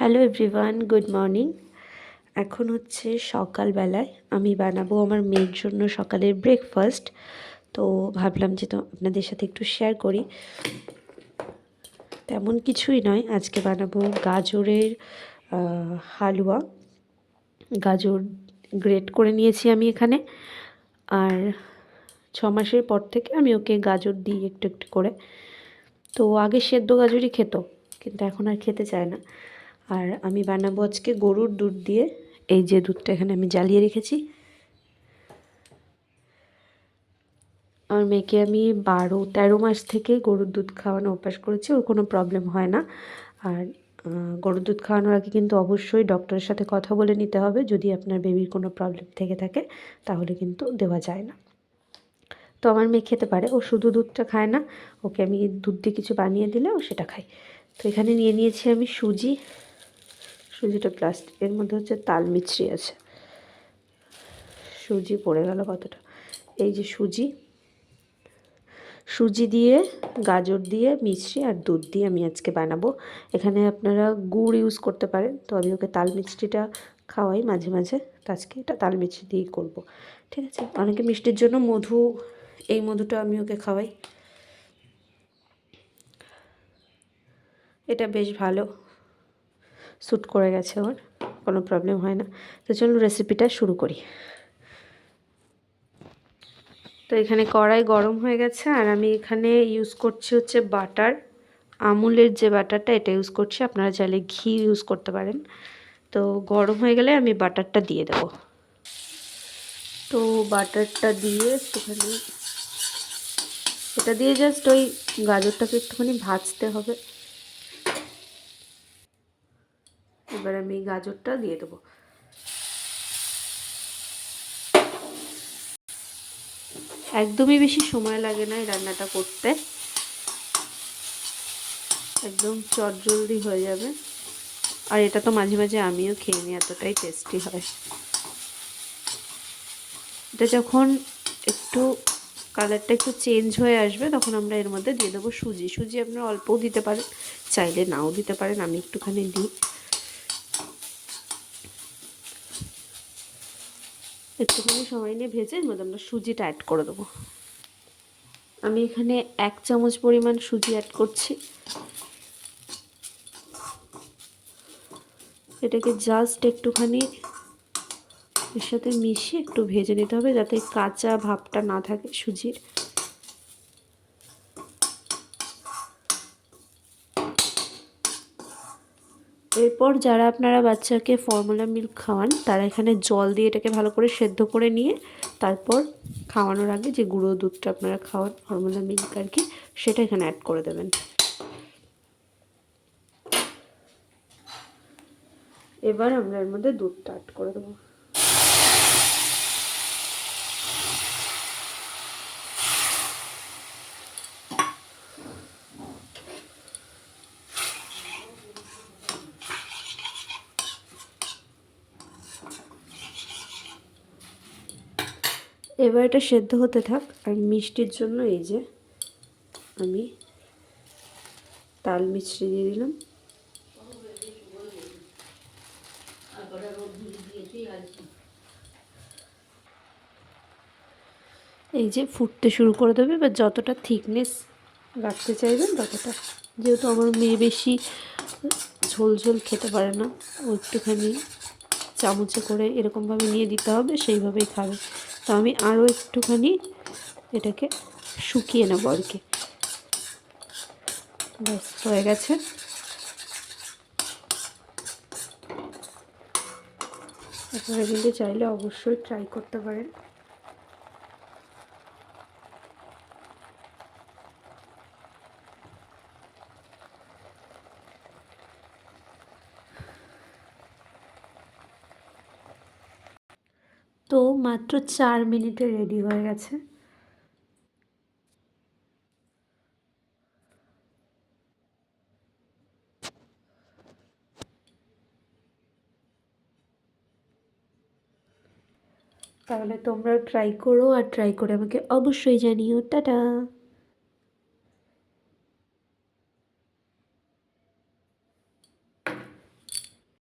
Hello everyone good morning এখন হচ্ছে সকালবেলায় আমি বানাবো আমার মেয়ের জন্য সকালের ব্রেকফাস্ট তো ভাবলাম যে তো আপনাদের সাথে একটু শেয়ার করি। তেমন কিছুই নয়, আজকে বানাবো গাজরের হালুয়া। গাজর গ্রেট করে নিয়েছি আমি এখানে। আর ছ মাসের পর থেকে আমি ওকে গাজর দিই একটু একটু করে। তো আগে সেদ্ধ গাজরই খেত, কিন্তু এখন আর খেতে চায় না। আর আমি বানাবো আজকে গরুর দুধ দিয়ে। এই যে দুধটা এখানে আমি জ্বালিয়ে রেখেছি। আমার মেয়েকে আমি বারো, তেরো মাস থেকে গরুর দুধ খাওয়ানো অভ্যাস করেছি, ওর কোনো প্রবলেম হয় না। আর গরুর দুধ খাওয়ানোর আগে কিন্তু অবশ্যই ডক্টরের সাথে কথা বলে নিতে হবে। যদি আপনার বেবির কোনো প্রবলেম থেকে থাকে, তাহলে কিন্তু দেওয়া যায় না। তো আমার মেয়ে খেতে পারে, ও শুধু দুধটা খায় না, ওকে আমি দুধ দিয়ে কিছু বানিয়ে দিলে ও সেটা খায়। তো এখানে নিয়ে নিয়েছি আমি সুজি। সুজিটা প্লাস্টিক এর মধ্যে হচ্ছে তাল মিছরি আছে। সুজি পড়ে গেল কতটা? এই যে সুজি সুজি দিয়ে, গাজর দিয়ে মিষ্টি আর দুধ দিয়ে আমি আজকে বানাবো। এখানে আপনারা গুড় ইউজ করতে পারেন, তো আমি ওকে তাল মিষ্টিটা খাওয়াই মাঝে মাঝে। তো আজকে এটা তাল মিষ্টি দিয়েই করব। ঠিক আছে? অনেকে মিষ্টির জন্য মধু, এই মধুটা আমি ওকে খাওয়াই। এটা বেশ ভালো। শ্যুট করে গেছে ওর কোনো প্রবলেম হয় না। তো চলুন রেসিপিটা শুরু করি। তো এখানে কড়াই গরম হয়ে গেছে, আর আমি এখানে ইউজ করছি হচ্ছে বাটার আমুলের যে বাটারটা, এটা ইউজ করছি, আপনারা চাইলে ঘি ইউজ করতে পারেন। তো গরম হয়ে গেলে আমি বাটারটা দিয়ে দেব। তো বাটারটা দিয়ে একটুখানি এটা দিয়ে জাস্ট ওই গাজরটাকে একটুখানি ভাজতে হবে। এবার আমি গাজরটা দিয়ে দেবো। একদমই বেশি সময় লাগে না এই রান্নাটা করতে। একদম চট জলদি হয়ে যাবে। আর এটা তো মাঝে মাঝে আমিও খেয়ে নিই, এতটাই টেস্টি হয়। এটা যখন একটু কালারটা একটু চেঞ্জ হয়ে আসবে, তখন আমরা এর মধ্যে দিয়ে দেবো সুজি। সুজি আপনারা অল্পও দিতে পারেন, চাইলে নাও দিতে পারেন, আমি একটুখানি দিই। একটুখানি সময় নিয়ে ভেজে এর মধ্যে আমরা সুজিটা অ্যাড করে দেবো। আমি এখানে এক চামচ পরিমাণ সুজি অ্যাড করছি। এটাকে জাস্ট একটুখানি এর সাথে মিশিয়ে একটু ভেজে নিতে হবে যাতে কাঁচা ভাবটা না থাকে সুজির। এরপর যারা আপনারা বাচ্চাকে ফর্মুলা মিল্ক খাওয়ান, তারা এখানে জল দিয়ে এটাকে ভালো করে সেদ্ধ করে নিয়ে তারপর খাওয়ানোর আগে যে গুঁড়ো দুধটা আপনারা খাওয়ান ফর্মুলা মিল্ক আর কি, সেটা এখানে অ্যাড করে দেবেন। এবার আমরা এর মধ্যে দুধটা অ্যাড করে দেবো। এবার এটা সেদ্ধ হতে থাক আর মিষ্টির জন্য এই যে আমি তাল মিষ্টি দিয়ে দিলাম। এই যে ফুটতে শুরু করে দেবে বা যতটা থিকনেস রাখতে চাইবেন ততটা। যেহেতু আমার মেয়ে বেশি ঝোল ঝোল খেতে পারে না, ও একটুখানি চামচে করে এরকমভাবে নিয়ে দিতে হবে, সেইভাবেই খাবে। তো আমি আরও একটুখানি এটাকে শুকিয়ে নেব আর কি। হয়ে গেছে। আপনারা কিন্তু চাইলে অবশ্যই ট্রাই করতে পারেন। তো মাত্র চার মিনিটে রেডি হয়ে গেছে। তাহলে তোমরা ট্রাই করো আর ট্রাই করে আমাকে অবশ্যই জানিও। টাটা!